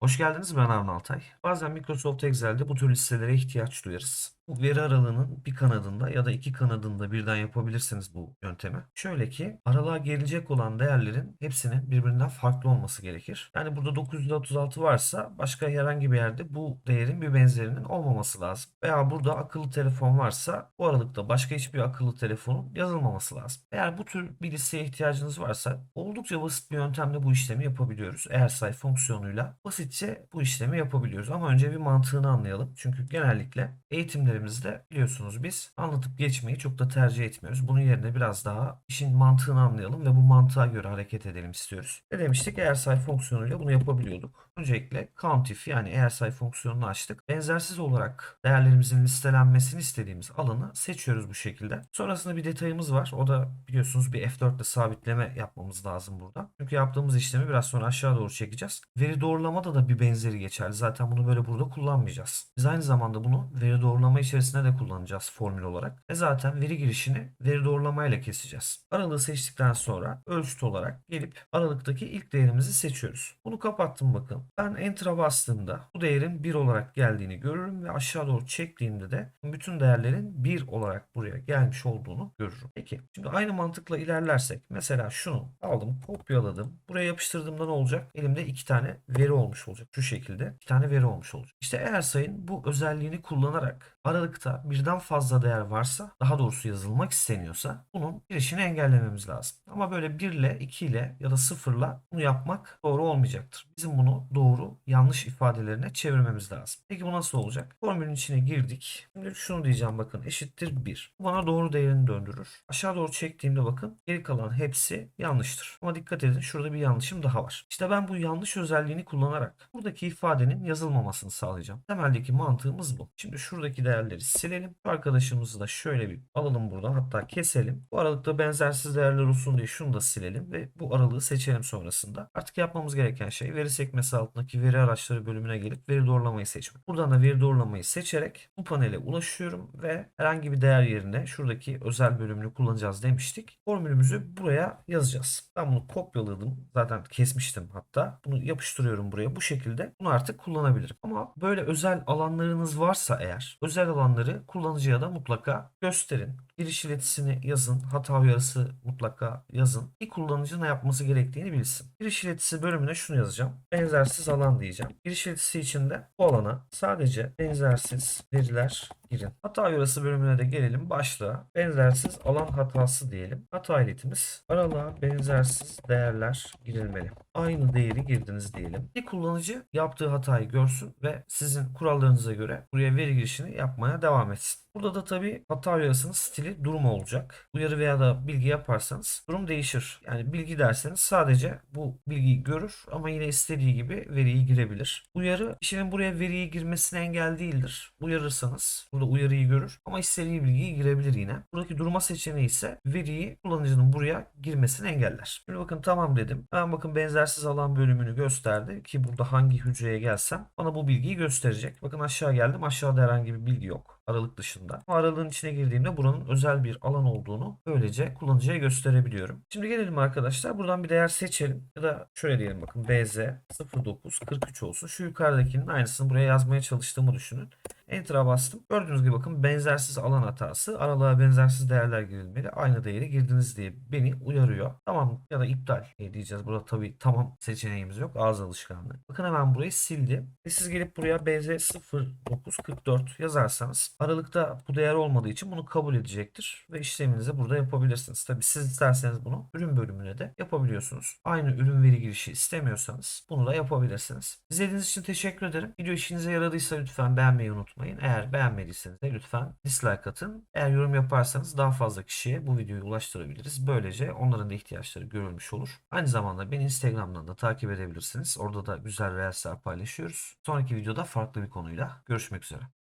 Hoş geldiniz ben Arun Altay. Bazen Microsoft Excel'de bu tür listelere ihtiyaç duyarız. Bu veri aralığının bir kanadında ya da iki kanadında birden yapabilirsiniz bu yöntemi. Şöyle ki aralığa gelecek olan değerlerin hepsinin birbirinden farklı olması gerekir. Yani burada 936 varsa başka herhangi bir yerde bu değerin bir benzerinin olmaması lazım. Veya burada akıllı telefon varsa bu aralıkta başka hiçbir akıllı telefonun yazılmaması lazım. Eğer bu tür bir listeye ihtiyacınız varsa oldukça basit bir yöntemle bu işlemi yapabiliyoruz. Eğer say fonksiyonuyla basitçe bu işlemi yapabiliyoruz. Ama önce bir mantığını anlayalım. Çünkü genellikle eğitimlerimizde biliyorsunuz biz anlatıp geçmeyi çok da tercih etmiyoruz. Bunun yerine biraz daha işin mantığını anlayalım ve bu mantığa göre hareket edelim istiyoruz. Ne demiştik? Eğer say fonksiyonuyla bunu yapabiliyorduk. Öncelikle countif yani eğer say fonksiyonunu açtık. Benzersiz olarak değerlerimizin listelenmesini istediğimiz alanı seçiyoruz bu şekilde. Sonrasında bir detayımız var. O da biliyorsunuz bir F4 ile sabitleme yapmamız lazım burada. Çünkü yaptığımız işlemi biraz sonra aşağı doğru çekeceğiz. Veri doğrulamada da bir benzeri geçerli. Zaten bunu böyle burada kullanmayacağız. Biz aynı zamanda bunu veri doğrulama içerisinde de kullanacağız formül olarak. Ve zaten veri girişini veri doğrulamayla keseceğiz. Aralığı seçtikten sonra ölçüt olarak gelip aralıktaki ilk değerimizi seçiyoruz. Bunu kapattım bakın. Ben Enter'a bastığımda bu değerin 1 olarak geldiğini görürüm ve aşağı doğru çektiğimde de bütün değerlerin 1 olarak buraya gelmiş olduğunu görürüm. Peki şimdi aynı mantıkla ilerlersek mesela şunu aldım kopyaladım. Buraya yapıştırdığımda ne olacak? Elimde iki tane veri olmuş olacak. Şu şekilde iki tane veri olmuş olacak. İşte eğer sayın bu özelliğini kullanarak aralıkta birden fazla değer varsa daha doğrusu yazılmak isteniyorsa bunun girişini engellememiz lazım. Ama böyle 1 ile 2 ile ya da 0 ile bunu yapmak doğru olmayacaktır. Bizim bunu doğru yanlış ifadelerine çevirmemiz lazım. Peki bu nasıl olacak? Formülün içine girdik. Şimdi şunu diyeceğim bakın eşittir 1. Bu bana doğru değerini döndürür. Aşağı doğru çektiğimde bakın geri kalan hepsi yanlıştır. Ama dikkat edin şurada bir yanlışım daha var. İşte ben bu yanlış özelliğini kullanarak buradaki ifadenin yazılmamasını sağlayacağım. Temeldeki mantığımız bu. Şimdi şuradaki değerleri silelim. Arkadaşımızı da şöyle bir alalım buradan hatta keselim. Bu aralıkta benzersiz değerler olsun diye şunu da silelim ve bu aralığı seçelim sonrasında. Artık yapmamız gereken şey veri sekmesi altındaki veri araçları bölümüne gelip veri doğrulamayı seçmek. Buradan da veri doğrulamayı seçerek bu panele ulaşıyorum ve herhangi bir değer yerine şuradaki özel bölümünü kullanacağız demiştik. Formülümüzü buraya yazacağız. Ben bunu kopyaladım. Zaten kesmiştim hatta. Bunu yapıştırıyorum buraya. Bu şekilde bunu artık kullanabilirim. Ama böyle özel alanlarınız varsa eğer özel alanları kullanıcıya da mutlaka gösterin. Giriş iletisini yazın. Hata uyarısı mutlaka yazın. Bir kullanıcı ne yapması gerektiğini bilsin. Giriş iletisi bölümüne şunu yazacağım. Benzersiz alan diyeceğim. Giriş iletisi içinde bu alana sadece benzersiz veriler girin. Hata uyarısı bölümüne de gelelim. Başlığa benzersiz alan hatası diyelim. Hata iletimiz aralığa benzersiz değerler girilmeli. Aynı değeri girdiniz diyelim. Bir kullanıcı yaptığı hatayı görsün ve sizin kurallarınıza göre buraya veri girişini yapmaya devam etsin. Burada da tabii hata uyarısının stili durum olacak. Uyarı veya da bilgi yaparsanız durum değişir. Yani bilgi derseniz sadece bu bilgiyi görür ama yine istediği gibi veriyi girebilir. Uyarı kişinin buraya veriyi girmesine engel değildir. Uyarırsanız burada uyarıyı görür ama istediği bilgiyi girebilir yine. Buradaki durma seçeneği ise veriyi kullanıcının buraya girmesini engeller. Şimdi bakın tamam dedim. Hemen bakın benzersiz alan bölümünü gösterdi ki burada hangi hücreye gelsem bana bu bilgiyi gösterecek. Bakın aşağı geldim. Aşağıda herhangi bir bilgi yok aralık dışında. Bu aralığın içine girdiğimde buranın özel bir alan olduğunu böylece kullanıcıya gösterebiliyorum. Şimdi gelelim arkadaşlar. Buradan bir değer seçelim. Ya da şöyle diyelim bakın BZ 0943 olsun. Şu yukarıdakinin aynısını buraya yazmaya çalıştığımı düşünün. Enter'a bastım. Gördüğünüz gibi bakın benzersiz alan hatası. Aralığa benzersiz değerler girilmeli. Aynı değeri girdiniz diye beni uyarıyor. Tamam ya da iptal e, diyeceğiz. Burada tabii tamam seçeneğimiz yok. Ağız alışkanlığı. Bakın hemen burayı sildim. Ve siz gelip buraya BZ 0944 yazarsanız aralıkta bu değer olmadığı için bunu kabul edecektir. Ve işleminizi burada yapabilirsiniz. Tabii siz isterseniz bunu ürün bölümüne de yapabiliyorsunuz. Aynı ürün veri girişi istemiyorsanız bunu da yapabilirsiniz. İzlediğiniz için teşekkür ederim. Video işinize yaradıysa lütfen beğenmeyi unutmayın unutmayın. Eğer beğenmediyseniz de lütfen dislike atın. Eğer yorum yaparsanız daha fazla kişiye bu videoyu ulaştırabiliriz. Böylece onların da ihtiyaçları görülmüş olur. Aynı zamanda beni Instagram'dan da takip edebilirsiniz. Orada da güzel reelsler paylaşıyoruz. Sonraki videoda farklı bir konuyla görüşmek üzere.